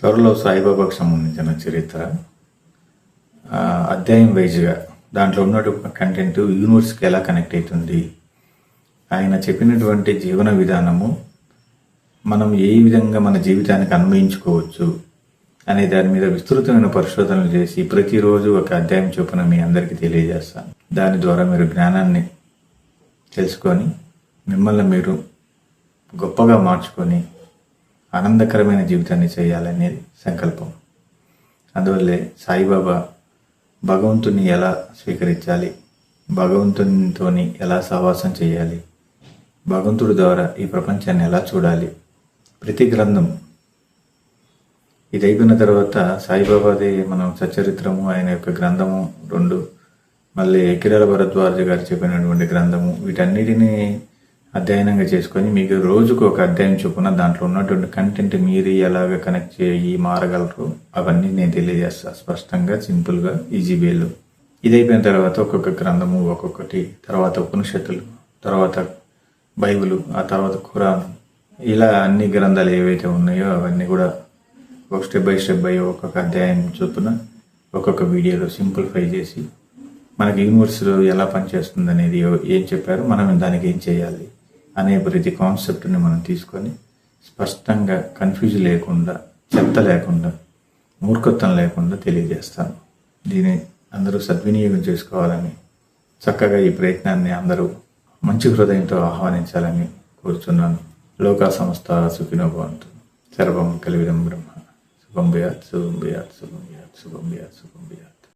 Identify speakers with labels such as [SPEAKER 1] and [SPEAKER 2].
[SPEAKER 1] త్వరలో సాయిబాబాకు సంబంధించిన చరిత్ర అధ్యాయం వైజ్గా దాంట్లో ఉన్నటువంటి కంటెంట్ యూనివర్స్కి ఎలా కనెక్ట్ అవుతుంది? ఆయన చెప్పినటువంటి జీవన విధానము మనం ఏ విధంగా మన జీవితానికి అన్వయించుకోవచ్చు అనే దాని మీద విస్తృతమైన పరిశోధనలు చేసి ప్రతిరోజు ఒక అధ్యాయం చొప్పున మీ అందరికీ తెలియజేస్తాను. దాని ద్వారా మీరు జ్ఞానాన్ని తెలుసుకొని మిమ్మల్ని మీరు గొప్పగా మార్చుకొని ఆనందకరమైన జీవితాన్ని చేయాలనేది సంకల్పం. అందువల్లే సాయిబాబా భగవంతుని ఎలా స్వీకరించాలి? భగవంతునితోని ఎలా సహవాసం చేయాలి? భగవంతుడి ద్వారా ఈ ప్రపంచాన్ని ఎలా చూడాలి? ప్రతి గ్రంథం ఇది అయిపోయిన తర్వాత సాయిబాబాది మనం సచరిత్రము ఆయన యొక్క గ్రంథము రెండు మళ్ళీ కిరాల భరద్వాజ గారు చెప్పినటువంటి గ్రంథము వీటన్నిటిని అధ్యయనంగా చేసుకొని మీకు రోజుకు ఒక అధ్యాయం చొప్పున దాంట్లో ఉన్నటువంటి కంటెంట్ మీరు ఎలాగ కనెక్ట్ చేయి మారగలరు అవన్నీ నేను తెలియజేస్తా. స్పష్టంగా సింపుల్గా ఈజీ వేలో ఇది అయిపోయిన తర్వాత ఒక్కొక్క గ్రంథము ఒక్కొక్కటి తర్వాత ఉపనిషత్తులు తర్వాత బైబిల్ ఆ తర్వాత ఖురాన్. ఇలా అన్ని గ్రంథాలు ఏవైతే ఉన్నాయో అవన్నీ కూడా ఒక స్టెప్ బై స్టెప్ బై ఒక్కొక్క అధ్యాయం చొప్పున ఒక్కొక్క వీడియోలో సింప్లిఫై చేసి మనకి యూనివర్స్లో ఎలా పనిచేస్తుంది అనేది ఏం చెప్పారో మనం దానికి ఏం చేయాలి? అనే ప్రతి కాన్సెప్ట్ని మనం తీసుకొని స్పష్టంగా కన్ఫ్యూజ్ లేకుండా చెత్త లేకుండా మూర్ఖత్వం లేకుండా తెలియజేస్తాను. దీన్ని అందరూ సద్వినియోగం చేసుకోవాలని చక్కగా ఈ ప్రయత్నాన్ని అందరూ మంచి హృదయంతో ఆహ్వానించాలని కోరుచున్నాను. లోకా సంస్థ సుఖినోభవంతు. సర్వం కలివిదం బ్రహ్మ. శుభం బియాత్ శుభం బియాత్ శుభం బియాత్ శుభం బియాత్ శుభం బియాత్